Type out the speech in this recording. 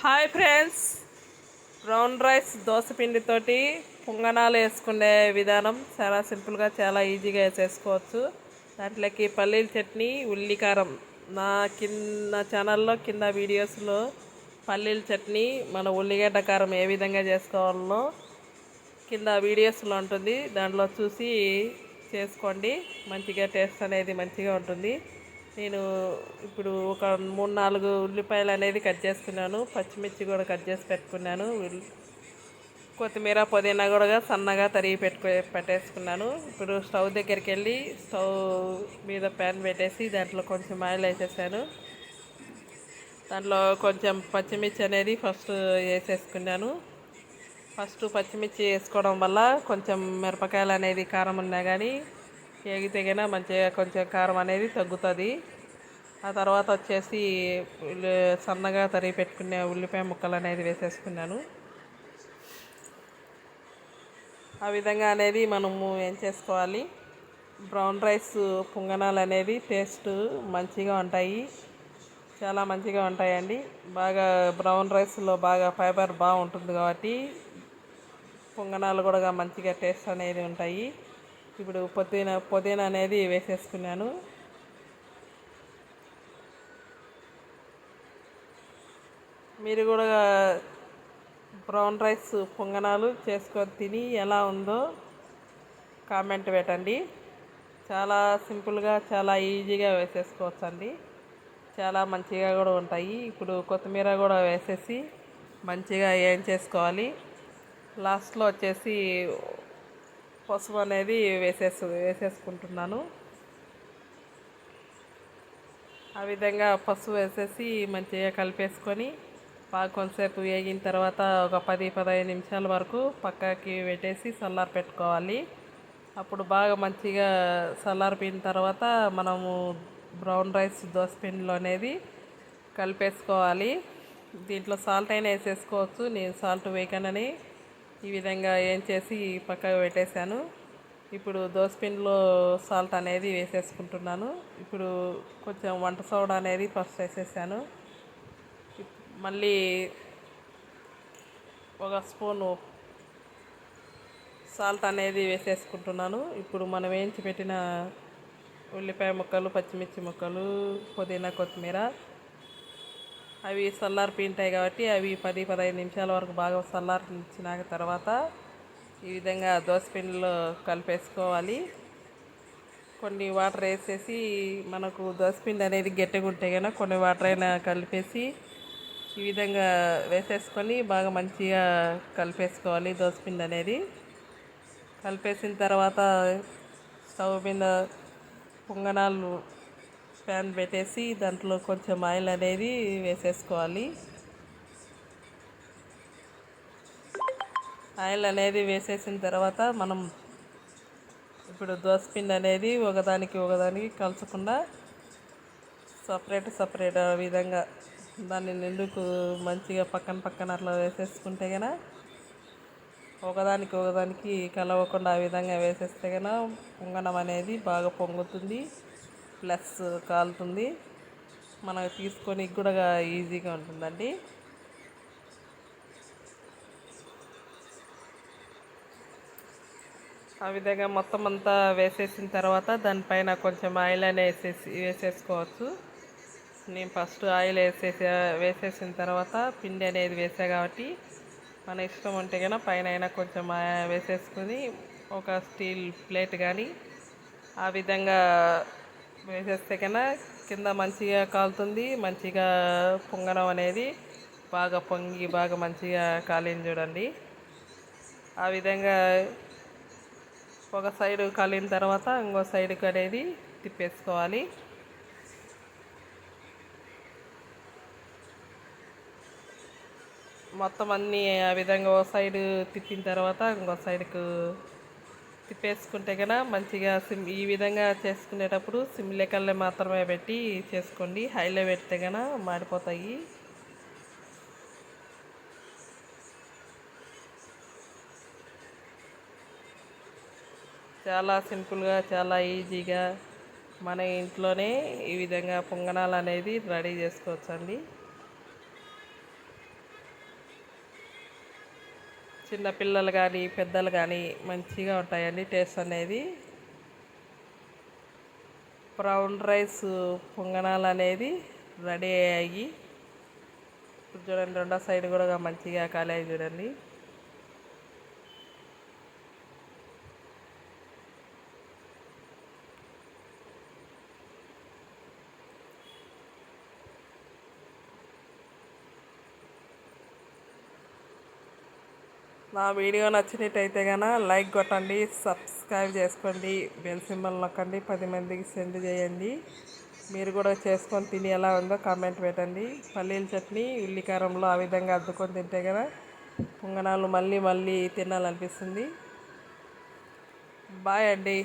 Hi friends brown rice దోసపిండితోటి పొంగనాలు వేసుకునే విధానం చాలా సింపుల్గా చాలా ఈజీగా వేసేసుకోవచ్చు. దాంట్లోకి పల్లీల చట్నీ ఉల్లికారం. నా కింద ఛానల్లో కింద వీడియోస్లో పల్లీల చట్నీ మన ఉల్లిగడ్డ కారం ఏ విధంగా చేసుకోవాలో కింద వీడియోస్లో ఉంటుంది. దాంట్లో చూసి చేసుకోండి. మంచిగా టేస్ట్ అనేది మంచిగా ఉంటుంది. నేను ఇప్పుడు ఒక మూడు నాలుగు ఉల్లిపాయలు అనేది కట్ చేసుకున్నాను. పచ్చిమిర్చి కూడా కట్ చేసి పెట్టుకున్నాను. కొత్తిమీర పుదీనా కూడా సన్నగా తరిగి పెట్టుకో పెట్టేసుకున్నాను. ఇప్పుడు స్టవ్ దగ్గరికి వెళ్ళి స్టవ్ మీద ప్యాన్ పెట్టేసి దాంట్లో కొంచెం ఆయిల్ వేసేసాను. దాంట్లో కొంచెం పచ్చిమిర్చి అనేది ఫస్ట్ వేసేసుకున్నాను. ఫస్ట్ పచ్చిమిర్చి వేసుకోవడం వల్ల కొంచెం మిరపకాయలు అనేది కారం ఉన్నా కానీ ఏగితే మంచిగా కొంచెం కారం అనేది తగ్గుతుంది. ఆ తర్వాత వచ్చేసి సన్నగా తరిగి పెట్టుకునే ఉల్లిపాయ ముక్కలు అనేది వేసేసుకున్నాను. ఆ విధంగా అనేది మనము ఏం చేసుకోవాలి? బ్రౌన్ రైస్ పొంగనాలు అనేది టేస్ట్ మంచిగా ఉంటాయి. చాలా మంచిగా ఉంటాయండి. బాగా బ్రౌన్ రైస్లో బాగా ఫైబర్ బాగుంటుంది కాబట్టి పొంగనాలు కూడా మంచిగా టేస్ట్ అనేది ఉంటాయి. ఇప్పుడు పుదీనా పుదీనా అనేది వేసేసుకున్నాను. మీరు కూడా బ్రౌన్ రైస్ పొంగనాలు చేసుకొని తిని ఎలా ఉందో కామెంట్ పెట్టండి. చాలా సింపుల్గా చాలా ఈజీగా వేసేసుకోవచ్చు అండి చాలా మంచిగా కూడా ఉంటాయి. ఇప్పుడు కొత్తిమీర కూడా వేసేసి మంచిగా ఏం చేసుకోవాలి? లాస్ట్లో వచ్చేసి పసుపు అనేది వేసేసు వేసేసుకుంటున్నాను. ఆ విధంగా పసుపు వేసేసి మంచిగా కలిపేసుకొని బాగా కొంతసేపు వేగిన తర్వాత ఒక పది పదహైదు నిమిషాల వరకు పక్కకి పెట్టేసి చల్లారి పెట్టుకోవాలి. అప్పుడు బాగా మంచిగా చల్లారిపోయిన తర్వాత మనము బ్రౌన్ రైస్ దోసపిండిలో అనేది కలిపేసుకోవాలి. దీంట్లో సాల్ట్ అయినా వేసేసుకోవచ్చు. నేను సాల్ట్ వేయకనని ఈ విధంగా ఏం చేసి పక్కకు పెట్టేశాను. ఇప్పుడు దోసపిండిలో సాల్ట్ అనేది వేసేసుకుంటున్నాను. ఇప్పుడు కొంచెం వంట సోడా అనేది ఫస్ట్ వేసేసాను. మళ్ళీ ఒక స్పూను సాల్ట్ అనేది వేసేసుకుంటున్నాను. ఇప్పుడు మనం వేయించి పెట్టిన ఉల్లిపాయ ముక్కలు పచ్చిమిర్చి ముక్కలు పుదీనా కొత్తిమీర అవి సల్లార్ ఉంటాయి కాబట్టి అవి పది పదహైదు నిమిషాల వరకు బాగా చల్లారించిన తర్వాత ఈ విధంగా దోసపిండిలో కలిపేసుకోవాలి. కొన్ని వాటర్ వేసేసి మనకు దోసపిండి అనేది గట్టిగా ఉంటే కనుక కొన్ని వాటర్ అయినా కలిపేసి ఈ విధంగా వేసేసుకొని బాగా మంచిగా కలిపేసుకోవాలి దోసపిండి అనేది. కలిపేసిన తర్వాత స్టవ్ మీద పొంగనాలు ప్యాన్ పెట్టేసి దాంట్లో కొంచెం ఆయిల్ అనేది వేసేసుకోవాలి. ఆయిల్ అనేది వేసేసిన తర్వాత మనం ఇప్పుడు దోసపిండి అనేది ఒకదానికి ఒకదానికి కలుసుకుండా సపరేట్ సపరేట్ ఆ విధంగా దాన్ని నిండుకు మంచిగా పక్కన పక్కన అట్లా వేసేసుకుంటే కనుక ఒకదానికి ఒకదానికి కలవకుండా ఆ విధంగా వేసేస్తే కనుక పొంగనం అనేది బాగా పొంగుతుంది. ప్లస్ కాలుతుంది. మనకు తీసుకొని కూడా ఈజీగా ఉంటుందండి. ఆ విధంగా మొత్తం అంతా వేసేసిన తర్వాత దానిపైన కొంచెం ఆయిల్ అనేది వేసేసి వేసేసుకోవచ్చు. నేను ఫస్ట్ ఆయిల్ వేసేసి వేసేసిన తర్వాత పిండి అనేది వేసా కాబట్టి మన ఇష్టం ఉంటే కనుక పైన అయినా కొంచెం వేసేసుకుని ఒక స్టీల్ ప్లేట్ కానీ ఆ విధంగా వేసేస్తే కన్నా కింద మంచిగా కాలుతుంది మంచిగా పొంగడం అనేది బాగా పొంగి బాగా మంచిగా కాలింది చూడండి. ఆ విధంగా ఒక సైడ్ కాలిన తర్వాత ఇంకో సైడ్కి అనేది తిప్పేసుకోవాలి. మొత్తం అన్నీ ఆ విధంగా ఓ సైడ్ తిప్పిన తర్వాత ఇంకో సైడ్కు తిప్పేసుకుంటే కదా మంచిగా సిమ్ ఈ విధంగా చేసుకునేటప్పుడు సిమ్ లెక్కల్లో మాత్రమే పెట్టి చేసుకోండి. హైలో పెడితే కనుక మాడిపోతాయి. చాలా సింపుల్గా చాలా ఈజీగా మన ఇంట్లోనే ఈ విధంగా పొంగనాలు అనేది రెడీ చేసుకోవచ్చండి. చిన్న పిల్లలు కానీ పెద్దలు కానీ మంచిగా ఉంటాయండి టేస్ట్ అనేది. బ్రౌన్ రైస్ పొంగనాలు అనేది రెడీ అయ్యాయి. చూడండి రెండో సైడ్ కూడా మంచిగా కాలేజ్ చూడండి. నా వీడియో నచ్చినట్టయితే కనుక లైక్ కొట్టండి సబ్స్క్రైబ్ చేసుకోండి బెల్ సింబల్ నొక్కండి పది మందికి సెండ్ చేయండి. మీరు కూడా చేసుకొని తిని ఎలా ఉందో కామెంట్ పెట్టండి. పల్లీల చట్నీ ఉల్లికారంలో ఆ విధంగా అద్దుకొని తింటే కదా పొంగనాలు మళ్ళీ మళ్ళీ తినాలనిపిస్తుంది. బాయ్ అండి.